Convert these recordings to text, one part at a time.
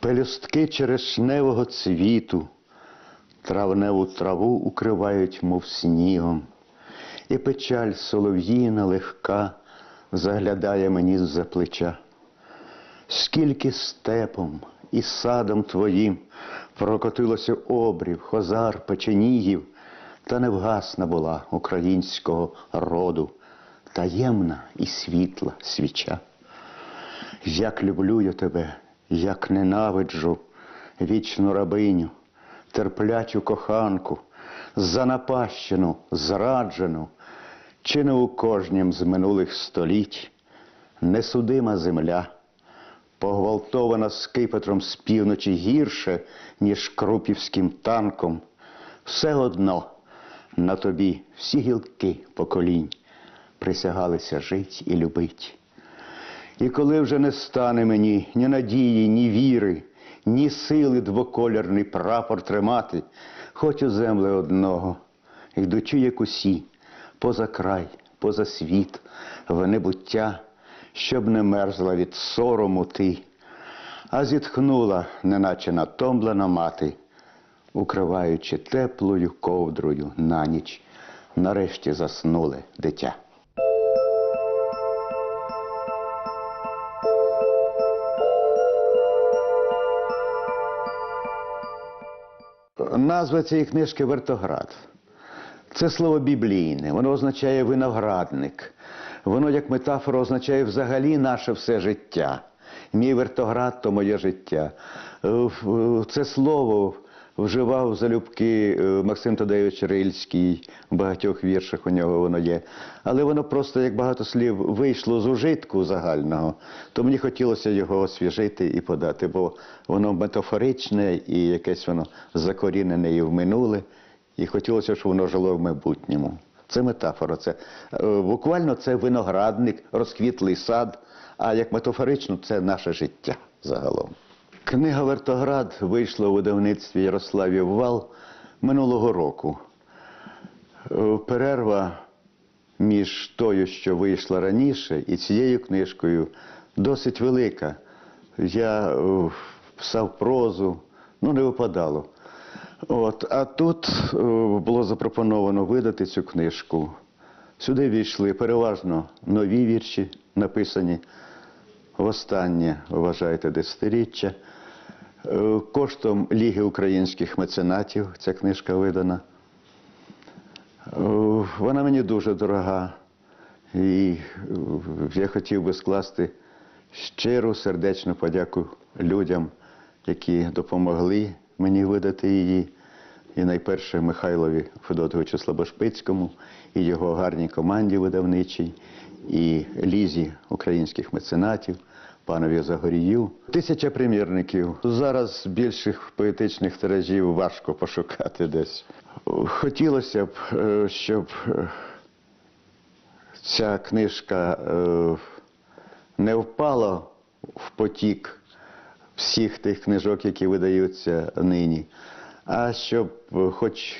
Пелюстки черешневого цвіту, травневу траву укривають, мов снігом, і печаль солов'їна легка заглядає мені з-за плеча. Скільки степом і садом твоїм прокотилося обрів, хозар, печенігів, та невгасна була українського роду, таємна і світла свіча. Як люблю я тебе, як ненавиджу вічну рабиню, терплячу коханку, занапащену, зраджену, чи не у кожнім з минулих століть несудима земля, погвалтована скипетром з півночі гірше, ніж крупівським танком, все одно на тобі всі гілки поколінь присягалися жить і любить. І коли вже не стане мені ні надії, ні віри, ні сили двокольорний прапор тримати, хочу земли одного, йдучи як усі, поза край, поза світ, в небуття, щоб не мерзла від сорому ти, а зітхнула, неначе натомлена мати, укриваючи теплою ковдрою на ніч, нарешті заснули дитя. Назва цієї книжки Вертоград. Це слово біблійне, воно означає виноградник. Воно, як метафора, означає взагалі наше все життя. Мій вертоград то моє життя. Е, Це слово вживав залюбки е, Максим Тадеєвич Рильський, в багатьох віршах у нього воно є. Але воно просто, як багато слів, вийшло з ужитку загального, то мені хотілося його освіжити і подати, бо воно метафоричне і якесь воно закорінене і в минуле, і хотілося, щоб воно жило в майбутньому. Це метафора. Це е, буквально це виноградник, розквітлий сад, а як метафорично це наше життя загалом. Книга Вертоград вийшла у видавництві Ярославів Вал минулого року. Е, Перерва між тою, що вийшла раніше, і цією книжкою досить велика. Я е, писав прозу, ну не випадало. От, а тут е, було запропоновано видати цю книжку. Сюди війшли переважно нові вірші, написані востаннє, вважаєте, десятиріччя. Е, Коштом Ліги українських меценатів ця книжка видана. Е, Вона мені дуже дорога. І е, я хотів би скласти щиру сердечну подяку людям, які допомогли мені видати її. І найперше Михайлові Федотовичу Слабошпицькому, і його гарній команді видавничій, і лізі українських меценатів, панові Загорію. Тисяча примірників. Зараз більших поетичних тиражів важко пошукати десь. Хотілося б, е, щоб е, ця книжка е, не впала в потік всіх тих книжок, які видаються нині, а щоб хоч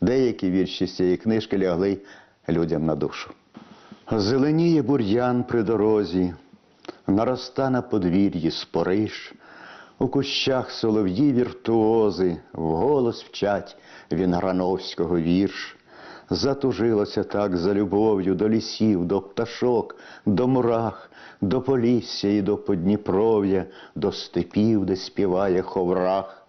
деякі вірші з цієї книжки лягли людям на душу. Зеленіє бур'ян при дорозі, нароста на подвір'ї спориш, у кущах солов'ї віртуози, вголос вчать Вінграновського вірш. Затужилося так за любов'ю до лісів, до пташок, до мурах, до полісся і до Подніпров'я, до степів, де співає ховрах.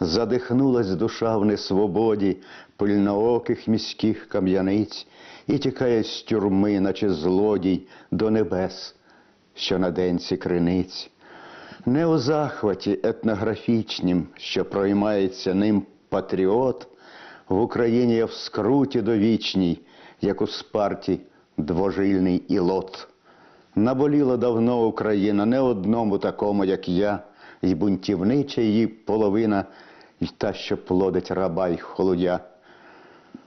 Задихнулась душа в несвободі пильнооких міських кам'яниць і тікає з тюрми, наче злодій, до небес, що на денці криниць. Не у захваті етнографічнім, що проймається ним патріот, в Україні я в скруті довічній, як у спарті двожильний ілот. Наболіла давно Україна не одному такому, як я, і бунтівнича її половина, і та, що плодить раба й холодя.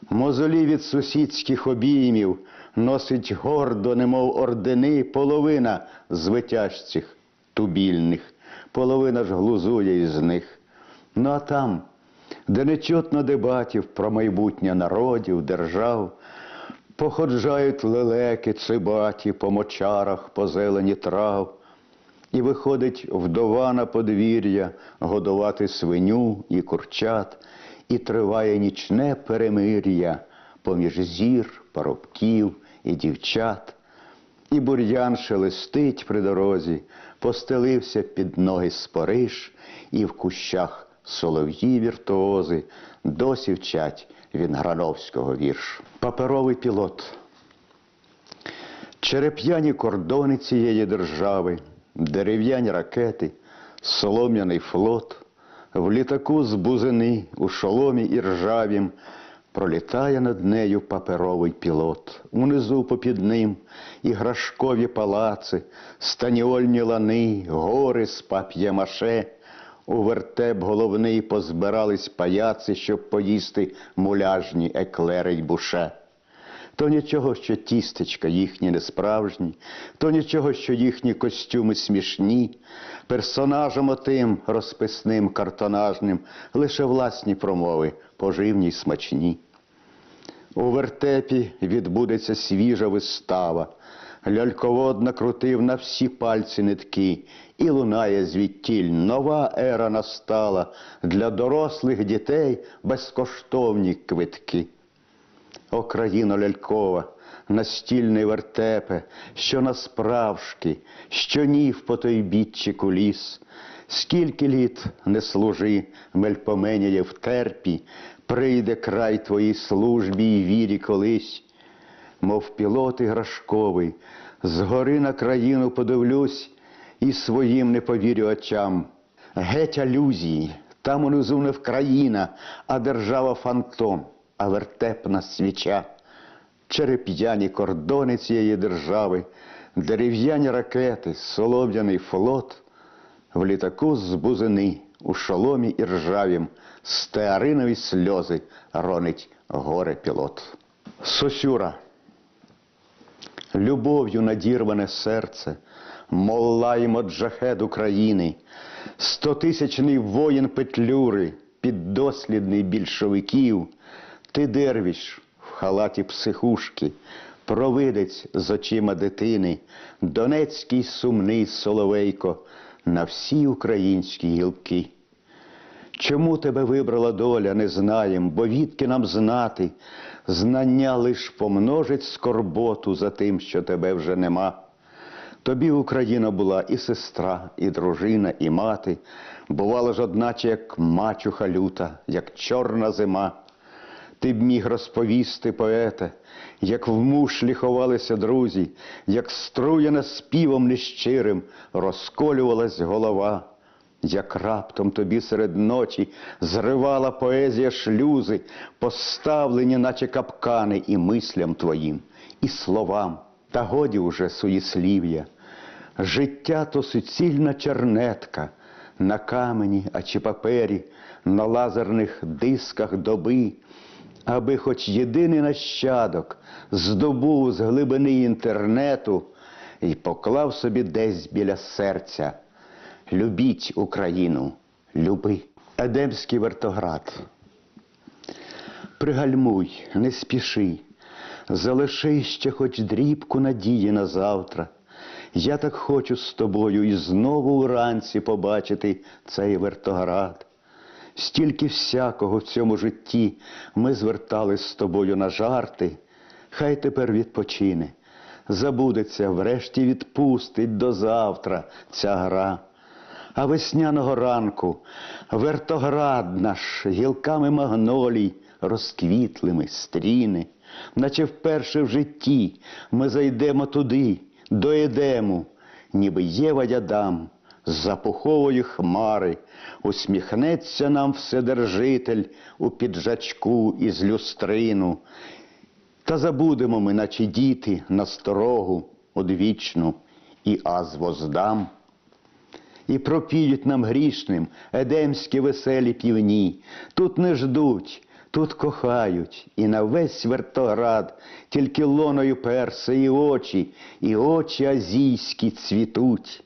Мозолі від сусідських обіймів носить гордо, немов ордени, половина звитяжців тубільних, половина ж глузує із них. Ну а там, де нечутно дебатів про майбутнє народів, держав, походжають лелеки, цибаті по мочарах, по зелені трав, І виходить вдова на подвір'я годувати свиню і курчат, і триває нічне перемир'я поміж зір, парубків і дівчат. І бур'ян шелестить при дорозі, постелився під ноги спориш, і в кущах солов'ї віртуози досі вчать він Грановського вірш. Паперовий пілот. Череп'яні кордони цієї держави, дерев'яні ракети, солом'яний флот, в літаку з бузини, у шоломі і ржавім пролітає над нею паперовий пілот. Унизу попід ним іграшкові палаци, станіольні лани, гори з пап'ємаше. У вертеп головний позбирались паяци, щоб поїсти муляжні еклери й буше. То нічого, що тістечка їхні не справжні, то нічого, що їхні костюми смішні, персонажам отим розписним картонажним лише власні промови, поживні й смачні. У вертепі відбудеться свіжа вистава. Ляльковод накрутив на всі пальці нитки, і лунає звідтіль нова ера настала для дорослих дітей безкоштовні квитки. О, країно лялькова, настільний вертепе, що насправжки, що нів по той біччі куліс, скільки літ не служи, мельпоменяє в терпі, прийде край твоїй службі й вірі колись, мов пілот іграшковий, згори на країну подивлюсь і своїм не повірю очам. Геть алюзії, там унизу не Вкраїна, а держава фантом, а вертепна свіча. Череп'яні кордони цієї держави, дерев'яні ракети, солом'яний флот, в літаку з бузини, у шоломі і ржавім, стеаринові сльози ронить горе пілот. Сосюра. Любов'ю надірване серце, молла й моджахед України, стотисячний воїн Петлюри, піддослідний більшовиків, ти дервіш в халаті психушки, провидець з очима дитини, донецький сумний соловейко на всі українські гілки. Чому тебе вибрала доля, не знаєм, бо відки нам знати, знання лиш помножить скорботу за тим, що тебе вже нема. Тобі Україна була і сестра, і дружина, і мати, бувала ж одначе, як мачуха люта, як чорна зима. Ти б міг розповісти, поете, як в мушлі ховалися друзі, як струєна співом нещирим розколювалась голова, як раптом тобі серед ночі зривала поезія шлюзи, поставлені, наче капкани, і мислям твоїм, і словам, та годі уже суєслів'я. Життя то суцільна чернетка на камені, а чи папері, на лазерних дисках доби, аби хоч єдиний нащадок здобув з глибини інтернету і поклав собі десь біля серця. Любіть Україну, люби. Едемський вертоград. Пригальмуй, не спіши, залиши ще хоч дрібку надії на завтра. Я так хочу з тобою і знову уранці побачити цей вертоград. Стільки всякого в цьому житті ми звертали з тобою на жарти, хай тепер відпочине, забудеться, врешті відпустить до завтра ця гра. А весняного ранку вертоград наш гілками магнолій розквітлими стріни, наче вперше в житті ми зайдемо туди, до Едему, ніби Єва Ядам, запухової хмари, усміхнеться нам Вседержитель у піджачку із люстрину, та забудемо ми, наче діти, насторогу одвічну, і аз воздам. І пропіють нам грішним едемські веселі півні. Тут не ждуть, тут кохають, і на весь вертоград тільки лоною перси і очі, і очі азійські цвітуть.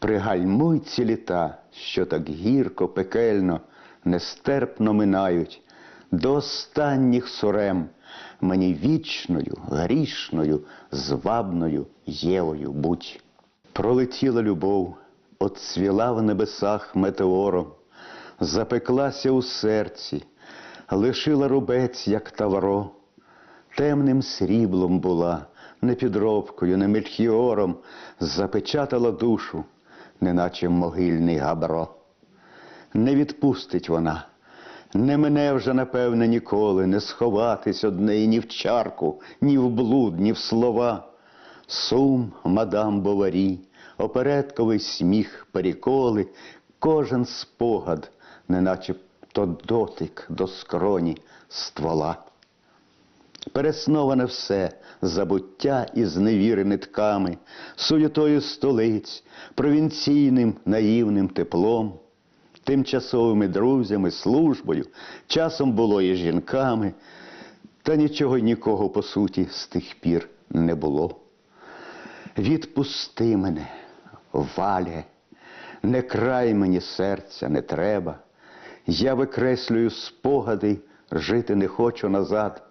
Пригальмуй ці літа, що так гірко, пекельно, нестерпно минають, до останніх сурем мені вічною, грішною, звабною Євою будь. Пролетіла любов, отцвіла в небесах метеором, запеклася у серці, лишила рубець, як тавро, темним сріблом була, не підробкою, не мельхіором, запечатала душу, неначе могильний габро. Не відпустить вона, не мене вже, напевне, ніколи, не сховатись од неї ні в чарку, ні в блуд, ні в слова. Сум, мадам Боварі, опередковий сміх, переколи, кожен спогад, неначе то дотик до скроні ствола. Пересноване все, забуття і зневіри нитками, суєтою столиць, провінційним наївним теплом, тимчасовими друзями, службою, часом було і жінками, та нічого й нікого по суті з тих пір не було. Відпусти мене, валє, не край мені серця, не треба. Я викреслюю спогади, жити не хочу назад.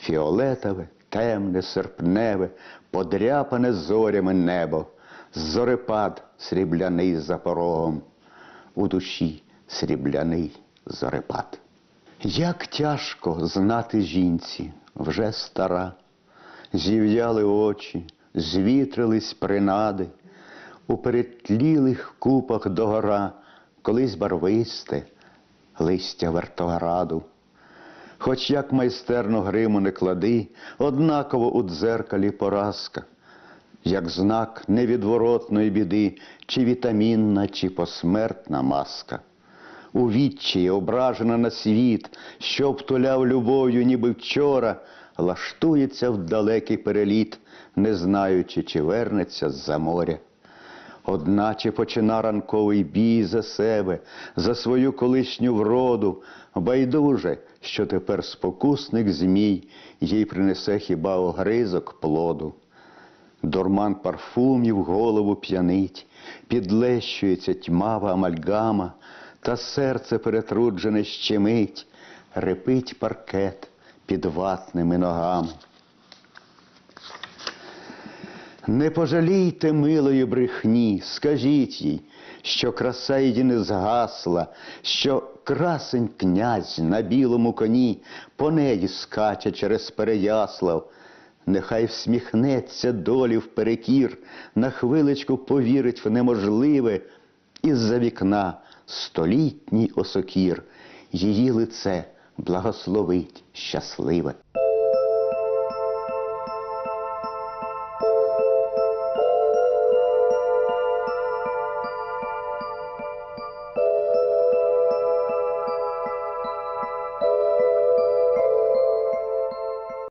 Фіолетове, темне, серпневе, подряпане зорями небо, зорепад срібляний за порогом, у душі срібляний зорепад. Як тяжко знати жінці, вже стара, зів'яли очі, звітрились принади, у перетлілих купах догора, колись барвисте, листя вертограду. Хоч як майстерно гриму не клади, однаково у дзеркалі поразка, як знак невідворотної біди, чи вітамінна, чи посмертна маска. У відчаї, ображена на світ, що втуляв любов'ю, ніби вчора, лаштується в далекий переліт, не знаючи, чи вернеться з-за моря. Одначе почина ранковий бій за себе, за свою колишню вроду, байдуже, що тепер спокусник змій їй принесе хіба огризок плоду. Дурман парфумів голову п'янить, підлещується тьмава амальгама, та серце перетруджене щемить, репить паркет під ватними ногами. Не пожалійте милої брехні, скажіть їй, що краса її не згасла, що красень князь на білому коні по неї скаче через Переяслав. Нехай всміхнеться долі вперекір, на хвилечку повірить в неможливе, із-за вікна столітній осокір, її лице благословить щасливе.